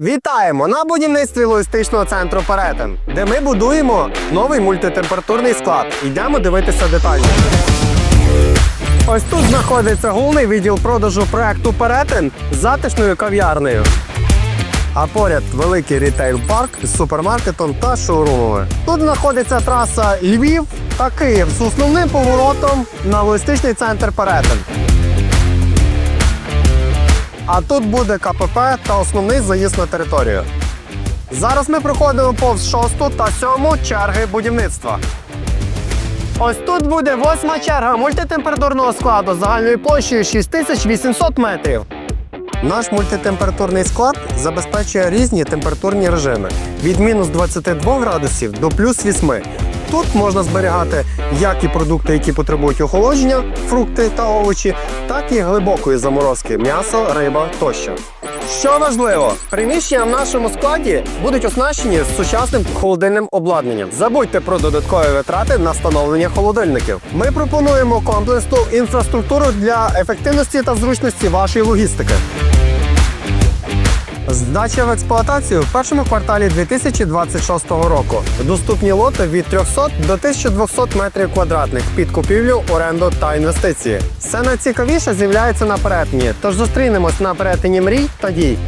Вітаємо на будівництві логістичного центру Перетин, де ми будуємо новий мультитемпературний склад. Йдемо дивитися детальніше. Ось тут знаходиться головний відділ продажу проекту Перетин з затишною кав'ярнею. А поряд великий рітейл-парк з супермаркетом та шоурумами. Тут знаходиться траса Львів та Київ з основним поворотом на логістичний центр Перетин. А тут буде КПП та основний заїзд на територію. Зараз ми проходимо повз шосту та сьому черги будівництва. Ось тут буде восьма черга мультитемпературного складу загальною площею 6800 метрів. Наш мультитемпературний склад забезпечує різні температурні режими від мінус 22 градусів до плюс 8. Тут можна зберігати як і продукти, які потребують охолодження, фрукти та овочі, і глибокої заморозки м'ясо, риба тощо. Що важливо, приміщення в нашому складі будуть оснащені сучасним холодильним обладнанням. Забудьте про додаткові витрати на встановлення холодильників. Ми пропонуємо комплексну інфраструктуру для ефективності та зручності вашої логістики. Здача в експлуатацію в першому кварталі 2026 року. Доступні лоти від 300 до 1200 метрів квадратних під купівлю, оренду та інвестиції. Все найцікавіше з'являється на перетині, тож зустрінемось на перетині мрій та дій.